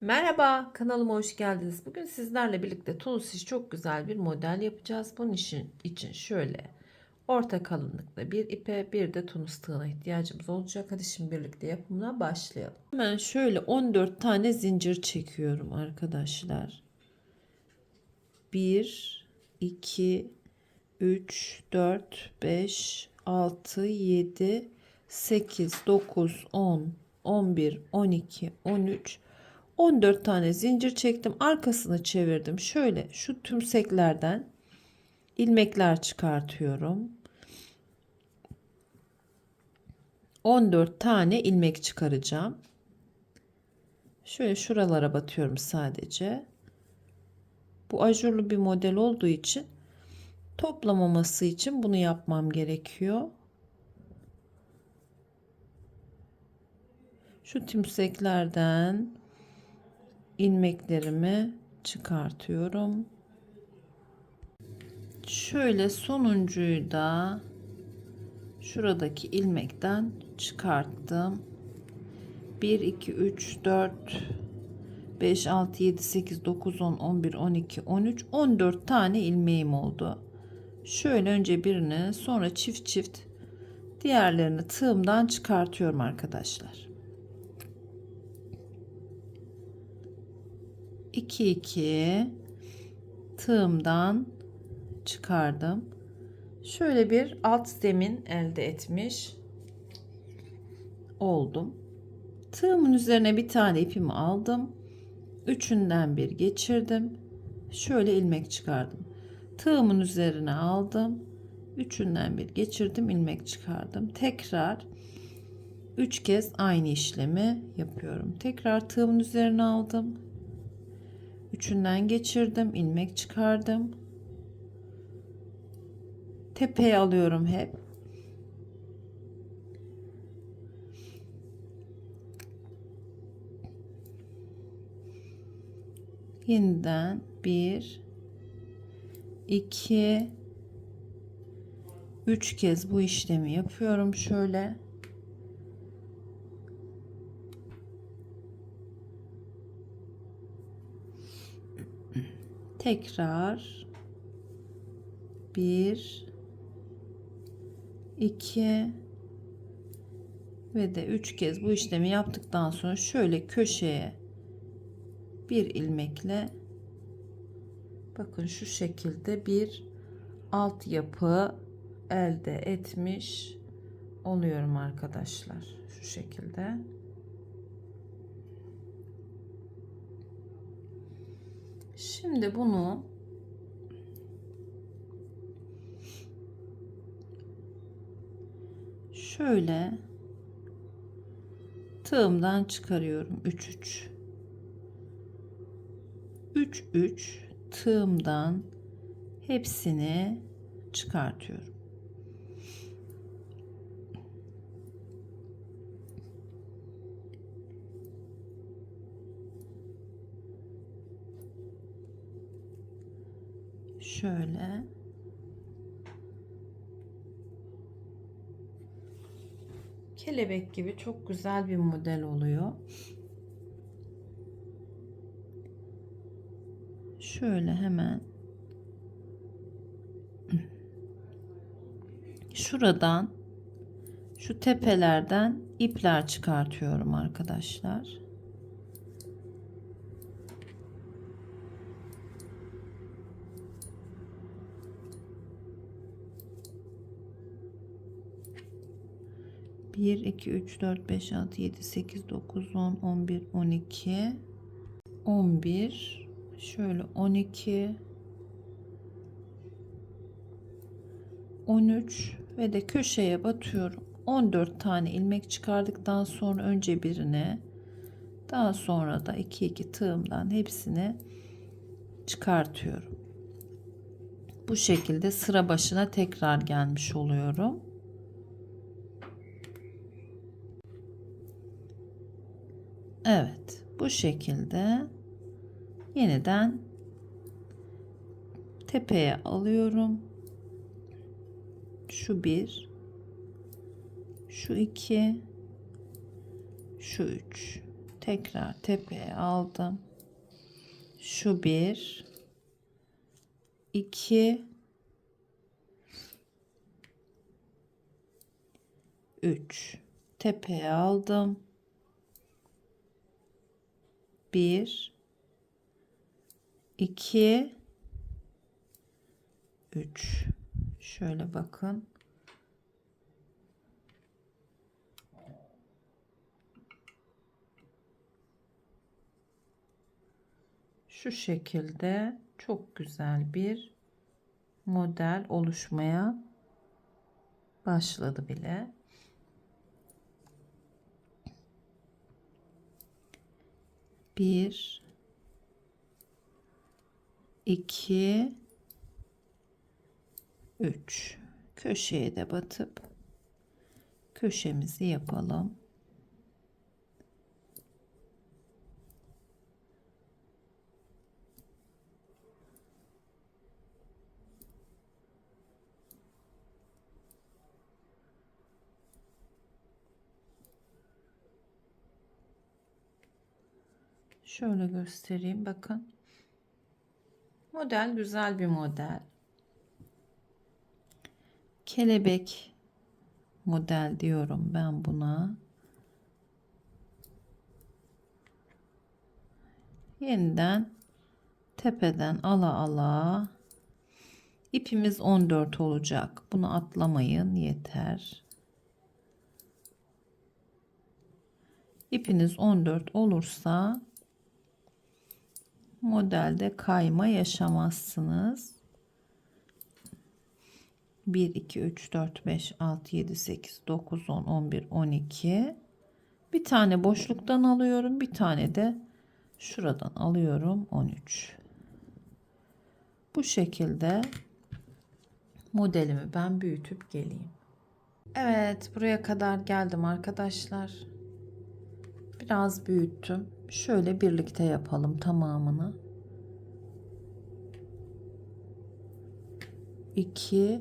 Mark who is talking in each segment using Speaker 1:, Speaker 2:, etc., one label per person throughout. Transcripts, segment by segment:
Speaker 1: Merhaba, kanalıma hoş geldiniz. Bugün sizlerle birlikte tunus işi çok güzel bir model yapacağız. Bunun için, için şöyle orta kalınlıkta bir ipe bir de tunus tığına ihtiyacımız olacak. Hadi şimdi birlikte yapımına başlayalım. Hemen şöyle 14 tane zincir çekiyorum arkadaşlar. 1, 2, 3, 4, 5, 6, 7, 8, 9, 10, 11, 12, 13, 14 tane zincir çektim. Arkasını çevirdim. Şöyle şu tümseklerden ilmekler çıkartıyorum. 14 tane ilmek çıkaracağım. Şöyle şuralara batıyorum sadece. Bu ajurlu bir model olduğu için toplamaması için bunu yapmam gerekiyor. Şu tümseklerden ilmeklerimi çıkartıyorum. Şöyle sonuncuyu da şuradaki ilmekten çıkarttım. 1 2 3 4 5 6 7 8 9 10 11 12 13 14 tane ilmeğim oldu. Şöyle önce birini sonra çift çift diğerlerini tığımdan çıkartıyorum arkadaşlar. 2 2 tığımdan çıkardım. Şöyle bir alt zemin elde etmiş oldum. Tığımın üzerine bir tane ipimi aldım. Üçünden bir geçirdim. Şöyle ilmek çıkardım. Tığımın üzerine aldım. Üçünden bir geçirdim, ilmek çıkardım. Tekrar üç kez aynı işlemi yapıyorum. Tekrar tığımın üzerine aldım üçünden geçirdim ilmek çıkardım. Tepeye alıyorum hep. Yeniden bir iki üç kez bu işlemi yapıyorum şöyle tekrar bir iki ve de üç kez bu işlemi yaptıktan sonra şöyle köşeye bir ilmekle bakın şu şekilde bir alt yapı elde etmiş oluyorum arkadaşlar şu şekilde Şimdi bunu şöyle tığımdan çıkarıyorum 3 3 3 3 tığımdan hepsini çıkartıyorum. Şöyle kelebek gibi çok güzel bir model oluyor. Şöyle hemen şuradan şu tepelerden ipler çıkartıyorum arkadaşlar. Bir, iki, üç, dört, beş, altı, yedi, sekiz, dokuz, on, on bir, on iki, on bir, şöyle on iki, on üç ve de köşeye batıyorum. 14 tane ilmek çıkardıktan sonra önce birine daha sonra da 2 2 tığımdan hepsini çıkartıyorum. Bu şekilde sıra başına tekrar gelmiş oluyorum. Evet, bu şekilde yeniden tepeye alıyorum. Şu bir, şu iki, şu üç. Tekrar tepeye aldım. Şu bir, iki, üç. Tepeye aldım. Bir, iki, üç. Şöyle bakın. şu şekilde çok güzel bir model oluşmaya başladı bile. Bir, iki, üç. Köşeye de batıp köşemizi yapalım. Şöyle göstereyim bakın. Model güzel bir model. Kelebek model diyorum ben buna. Yeniden tepeden ala ala ipimiz 14 olacak. Bunu atlamayın yeter. İpiniz 14 olursa modelde kayma yaşamazsınız. 1 2 3 4 5 6 7 8 9 10 11 12 bir tane boşluktan alıyorum bir tane de şuradan alıyorum 13 bu şekilde modelimi ben büyütüp geleyim. Evet buraya kadar geldim arkadaşlar. Biraz büyüttüm şöyle birlikte yapalım tamamını. 2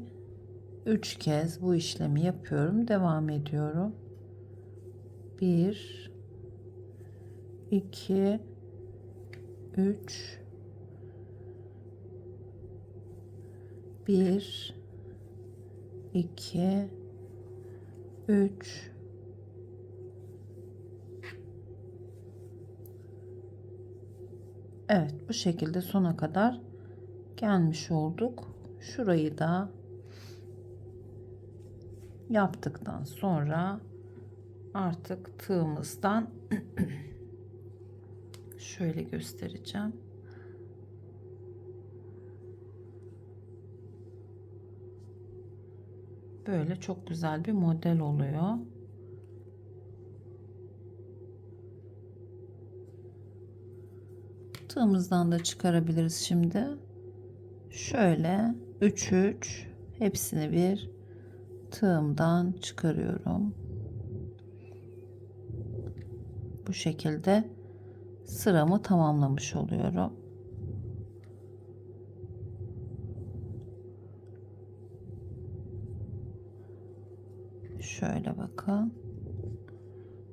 Speaker 1: 3 kez bu işlemi yapıyorum devam ediyorum. 1 2 3 1 2 3 Evet bu şekilde sona kadar gelmiş olduk. Şurayı da yaptıktan sonra artık tığımızdan şöyle göstereceğim. Böyle çok güzel bir model oluyor. Tığımızdan da çıkarabiliriz şimdi. Şöyle 3 3 hepsini bir tığımdan çıkarıyorum. Bu şekilde sıramı tamamlamış oluyorum. Şöyle bakın.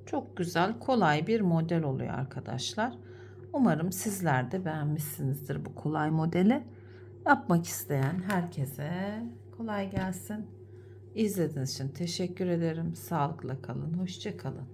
Speaker 1: Çok güzel, kolay bir model oluyor arkadaşlar. Umarım sizler de beğenmişsinizdir bu kolay modeli. Yapmak isteyen herkese kolay gelsin. İzlediğiniz için teşekkür ederim. Sağlıkla kalın. Hoşça kalın.